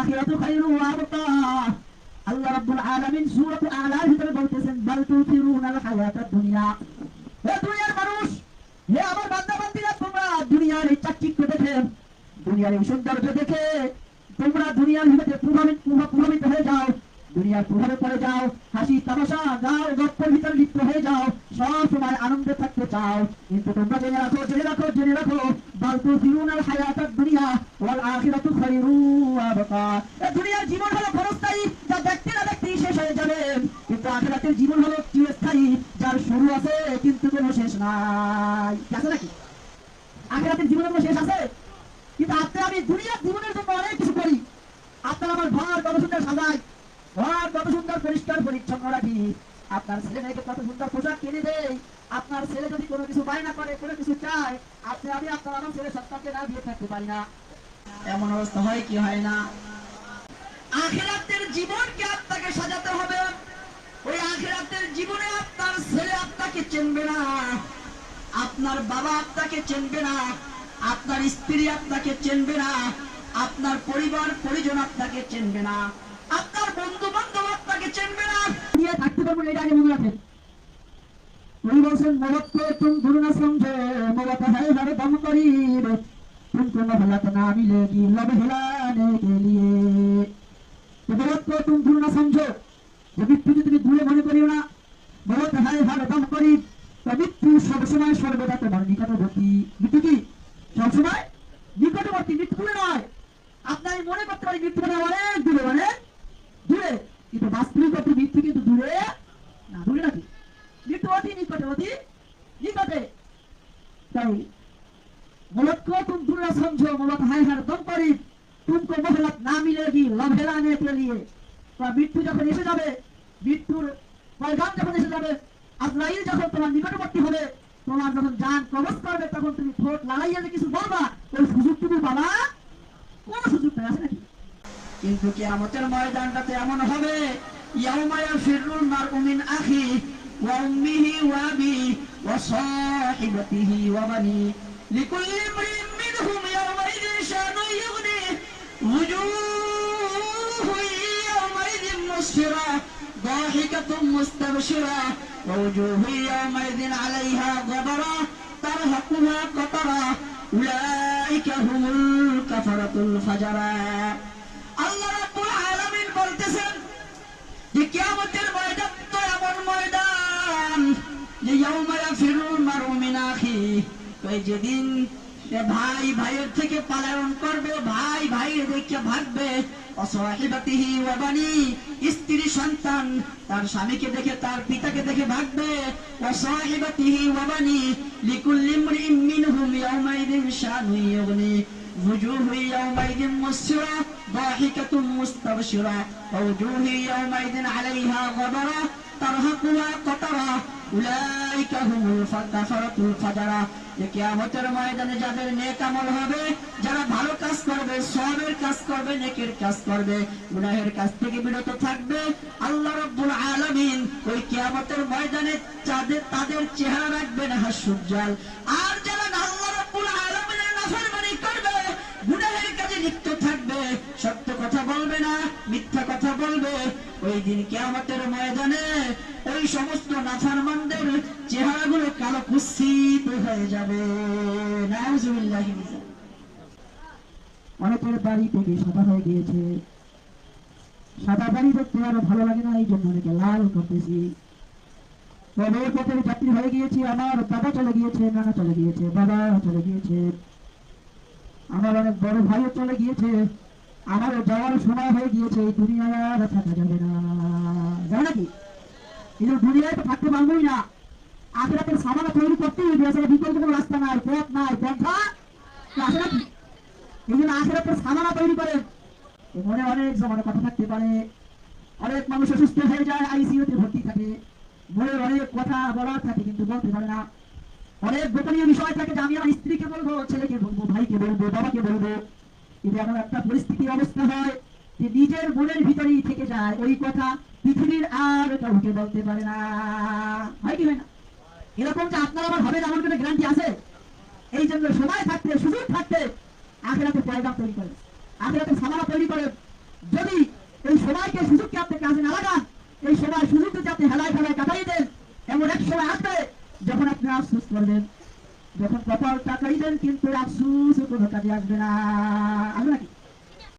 আখিরাতু খায়রু ওয়া আবকা আল্লাহ রাব্বুল আলামিন সূরাত আলার ভিতরে বলতেছেন বাল তুথিরুনাল হায়াতাদ দুনিয়া হে দুনিয়ার মানুষ হে আমার বান্দা বান্দিরা তোমরা দুনিয়ার এই চাকচিক্য দেখে দুনিয়ার এই সৌন্দর্য দেখে তোমরা দুনিয়ার ভিতরে প্রভাবিত প্রভাব- প্রভাবিত হয়ে যাও দুনিয়ার প্রভাবে পড়ে যাও হাসি তামাশা গাও গপ্পের ভিতরে লিপ্ত হয়ে যাও সব সময় আনন্দে থাকতে চাও কিন্তু তোমরা জেনে রাখো জেনে রাখো জেনে রাখো বালতু ফিরুনাল হায়াতাদ দুনিয়া ওয়াল আখিরাতু খায়রু এই দুনিয়ার জীবন হলো ক্ষণস্থায়ী, যা দেখতে না দেখতেই শেষ হয়ে যাবে। কিন্তু আখিরাতের জীবন হলো চিরস্থায়ী, যার শুরু আছে কিন্তু কোনো শেষ নাই। নাকি? আখিরাতের জীবনে কোনো শেষ আছে? কিন্তু আজকে আমি দুনিয়ার জীবনের জন্য অনেক কিছু করি। আপনার আমার ঘর কত সুন্দর সাজাই ঘর কত সুন্দর পরিষ্কার পরিচ্ছন্ন রাখি। আপনার ছেলে মেয়েকে কত সুন্দর পোশাক কিনে দেই আপনার ছেলে যদি কোনো কিছু বায়না করে, কোনো কিছু চায় আপনি আমি আপনার আমার ছেলে সন্তানকে না দিয়ে থাকতে পারি না। এমন অবস্থা হয় কি হয় না? আখিরাতের জীবনকে আপনাকে সাজাতে হবে। ওই আখিরাতের জীবনে আপনার ছেলে আপনাকে চিনবে না। আপনার বাবা আপনাকে চিনবে না। আপনার স্ত্রী আপনাকে চিনবে না। আপনার পরিবার, পরিজন আপনাকে চিনবে না। আপনার বন্ধু বান্ধব আপনাকে চিনবে না। নিয়ে থাকতে পারবেন এটা আগে মনে রাখেন। উনি বলছেন করে তুম ধরুন সমঝে মরত হ্যাঁ দম করিব। तुमको मोहलत ना मिलेगी लब हिलाने के लिए तो मौत को तुम दूर ना समझो যে মৃত্যুকে তুমি দূরে মনে করিও না মরত হায় হার দম করি তো মৃত্যু সবসময় সর্বদা তোমার নিকটবর্তী মৃত্যু কি সবসময় নিকটবর্তী মৃত্যু দূরে নয় আপনার আমি মনে করতে পারি মৃত্যু মানে অনেক দূরে অনেক দূরে কিন্তু বাস্তবিক অর্থে মৃত্যু কিন্তু দূরে না দূরে নাকি মৃত্যু অতি নিকটে অতি নিকটে তাই मुलक को तुम दूर न समझो मुलक है हर दम करीब तुमको मोहलत ना मिलेगी लम्हे लाने के लिए তো মৃত্যু যখন এসে যাবে মৃত্যুর পয়গাম যখন এসে যাবে আজরাইল যখন তোমার নিকটবর্তী হবে তোমার যখন জান প্রবেশ করবে তখন তুমি ঠোঁট লাগাইয়া যে কিছু বলবা ওই সুযোগটুকু বাবা কোন সুযোগ নাই আছে নাকি কিন্তু কিয়ামতের ময়দানটাতে এমন হবে ইয়াউমা ইয়াফিরুল মারউ মিন আখি ওয়া উম্মিহি ওয়া আবি ওয়া সাহিবাতিহি ওয়া বানি লিকুল্লি ইমরিন মিনহুম ইয়াওমাইযিন শানুন ইউগনি وجوه يومئذ مسفرة ضاحكة مستبشرة ووجوه يومئذ عليها غبرة ترهقها قطرة أولئك هم الكفرة الفجرة আল্লাহ রাব্বুল আলামিন বলতেছেন যে কিয়ামতের ময়দান তো এমন ময়দান যে ইয়াউমা তো এই যেদিন সে ভাই ভাইয়ের থেকে পালায়ন করবে ভাই ভাই দেখে ভাগবে অসহিবাতিহি ওয়া বানি স্ত্রী সন্তান তার স্বামীকে দেখে তার পিতাকে দেখে ভাগবে অসহিবাতিহি ওয়া বানি লিকুল্লি ইমরিন মিনহুম ইয়াউমাইদিন শানু ইউগনি وجوه يومئذ مسرة ضاحكة مستبشرة ووجوه يومئذ عليها غبرة ترهقها قطرة أولئك هم الكفرة الفجرة যে কেয়ামতের ময়দানে যাদের নেক আমল হবে, যারা ভালো কাজ করবে, সবের কাজ করবে, নেকের কাজ করবে, গুনাহের কাজ থেকে বিরত থাকবে। আল্লাহ রব্বুল আলামিন ওই কেয়ামতের ময়দানে যাদের তাদের চেহারা রাখবেন হাসুজ্জাল আর কথা বলবে না, মিথ্যা কথা বলবে। ওই দিন কিয়ামতের ময়দানে ওই সমস্ত নাফরমানদের চেহারাগুলো কালো কুৎসিত হয়ে যাবে। অনেকের বাড়ি থেকে সাদা হয়ে গিয়েছে। সাদা বাড়ি দেখতে আরও ভালো লাগে না এই জন্য অনেকে লাল করতেছি। তবে পথের যাত্রী হয়ে গিয়েছি, আমার দাদা চলে গিয়েছে, নানা চলে গিয়েছে, বাবা চলে গিয়েছে। আমার অনেক বড় ভাইও চলে গিয়েছে। আমারও যাওয়ার সময় হয়ে গিয়েছে, এই দুনিয়ায় আর থাকা যাবে না। যাবে নাকি? কিন্তু দুনিয়ায় তো থাকতে পারবোই না। আখেরাতের সামানা তৈরি করতেই হবে, আসলে বিকল্প কোনো রাস্তা নাই, পথ নাই, পন্থা আছে নাকি এই জন্য আখেরাতের সামানা তৈরি করেন মনে অনেক জমানো কথা থাকতে পারে। অনেক মানুষ অসুস্থ হয়ে যায়, আইসিইউতে ভর্তি থাকে। মনে অনেক কথা বলার থাকে, কিন্তু বলতে পারে না। অনেক গোপনীয় বিষয় থাকে যে আমি আমার স্ত্রীকে বলব, ছেলেকে বলব, ভাইকে বলব, বাবাকে বলব। এমন একটা পরিস্থিতি অবস্থা হয় যে নিজের মনের ভিতরেই থেকে যায়। ওই কথা পৃথিবীর আর কাউকে বলতে পারে না। হয় কি হয় না? এরকম যে আপনার আমার হবে না, এমন কোনো গ্যারান্টি আছে? এই জন্য সময় থাকতে, সুযোগ থাকতে আখেরাতে পয়গাম তৈরি করে আখেরাতে সামানা তৈরি করে সময়কে, সুযোগকে আপনি কাজে না লাগান, এই সময় সুযোগ যদি আপনি হেলায় ফেলায় কাটাই দেন, এমন এক সময় আসবে যখন আপনি আফসোস করবেন। যখন কপাল টাকাই দেন কিন্তু আফসোস কোনো কাজে আসবে না আসবে নাকি